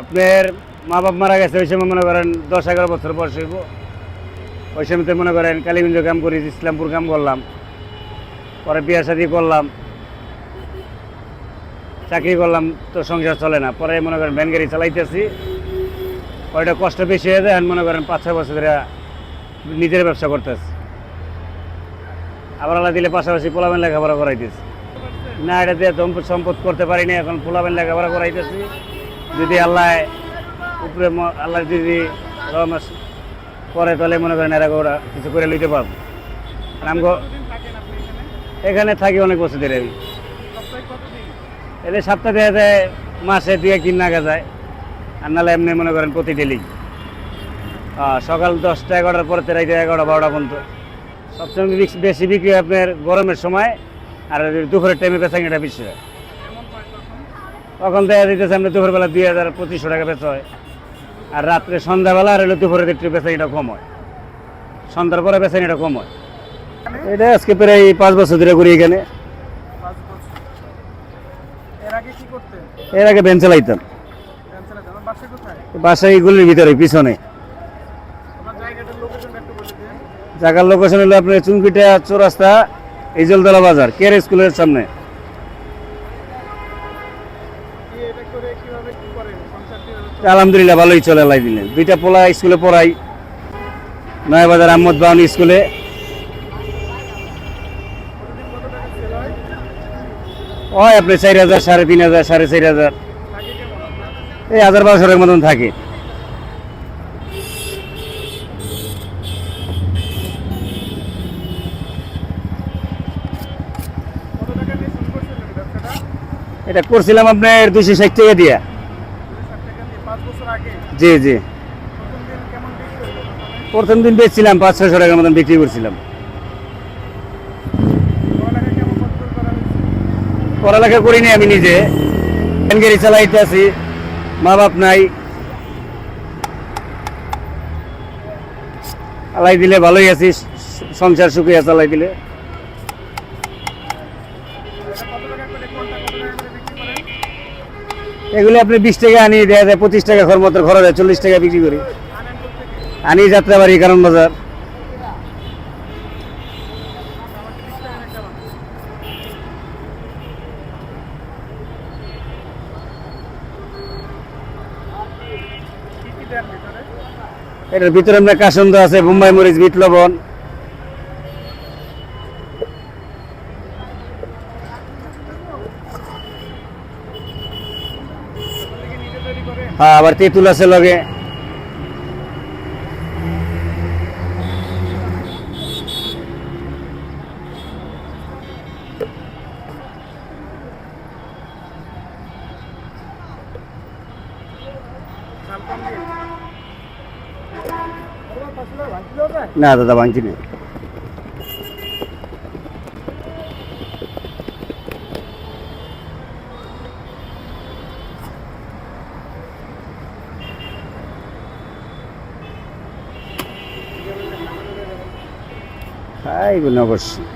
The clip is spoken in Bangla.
আপনার মা বাপ মারা গেছে, ওই সময় মনে করেন দশ এগারো বছর বয়স হইব। ওই সময়তে মনে করেন কালীগঞ্জ কাম করি, ইসলামপুর কাম করলাম। পরে বিয়া শাদি করলাম। চাকরি করলাম, তো সংসার চলে না। পরে মনে করেন ভ্যান গাড়ি চালাইতেছি। ওইটা কষ্ট বেশি হয়ে যায়, মনে করেন পাঁচ, ছয় বছর ধরে নিজের ব্যবসা করতেছি। আবার আল্লাহ দিলে পাশাপাশি পোলাবেন লেখাপড়া করাইতেছি। না, এটা দিয়ে সম্পদ করতে পারিনি এখন পোলাবেন লেখাপড়া করাইতেছি। যদি আল্লাহ উপরে আল্লাহ যদি রহমাস করে, তাহলে মনে করেন এরা ওরা কিছু করে লইতে পারব। আপনি এখানে থাকি অনেক বছর ধরে আমি। এদের সপ্তাহে দেখা যায়, মাসে দুই একদিন নাগা যায়। আর নাহলে এমনি মনে করেন প্রতি ডেলি সকাল দশটা এগারোটার পরে রাইতে এগারোটা বারোটা পর্যন্ত। সবসময় বেশি- বিক্রি হয় আপনার গরমের সময়, আর দুপুরের টাইমে কিনাটা বেশি হয়। তখন দেখা দিতেছে আমরা দুপুরবেলা দুই হাজার পঁচিশশো টাকা বেচা হয়। আর রাত্রে সন্ধ্যাবেলা আর হলো দুপুরে একটু বেচানিটা কম হয়। সন্ধ্যার পরে বেচানিটা কম হয়। এটা আজকে প্রায় পাঁচ বছর ধরে করি এখানে। এর আগে বেঞ্চ চালাইতাম। বাসা এইগুলির ভিতরে পিছনে। জায়গার লোকেশন হলো আপনার চুনকিটা চৌরাস্তা ইজলতলা বাজার কেয়ার স্কুলের সামনে? আলহামদুলিল্লাহ ভালোই চলে লাই দিলেন। দুইটা পোলা স্কুলে পড়াই নয়াবাজার আহমদ বাউন স্কুলে। হয়? আপনি চার হাজার সাড়ে তিন হাজার সাড়ে চার হাজার। এই হাজার বারোশোর মতন থাকে। এটা করছিলাম আপনার দুইশো ষাট টাকা দিয়া। জি জি। প্রথম দিন বেচছিলাম, পাঁচ ছশো টাকার মতন বিক্রি করছিলাম। পড়ালেখা করিনি আমি নিজে। গাড়ি চালাইতে আছি, মা বাপ নাই। চালাই দিলে ভালোই আছি, সংসার সুখিয়া চালাই দিলে। এগুলো আপনি বিশ টাকা আনি দেওয়া যায়, পঁচিশ টাকা খর মতো খরচ হয়, চল্লিশ টাকা বিক্রি করি। আনি যাত্রাবাড়ি কারণ বাজার। এটার ভিতরে আপনার কাসন্দ আছে, বোম্বাই মরিচ, বিট লবণ ওগুলো কি নিজে তৈরি করেন হ্যাঁ আবার তেঁতুল আছে লগে ঝাল কম দিয়ে ওরা পাঁচশো টাকা ভাঙছিল ওটা? না দাদা ভাঙছি না খাই বলে অবশ্যই।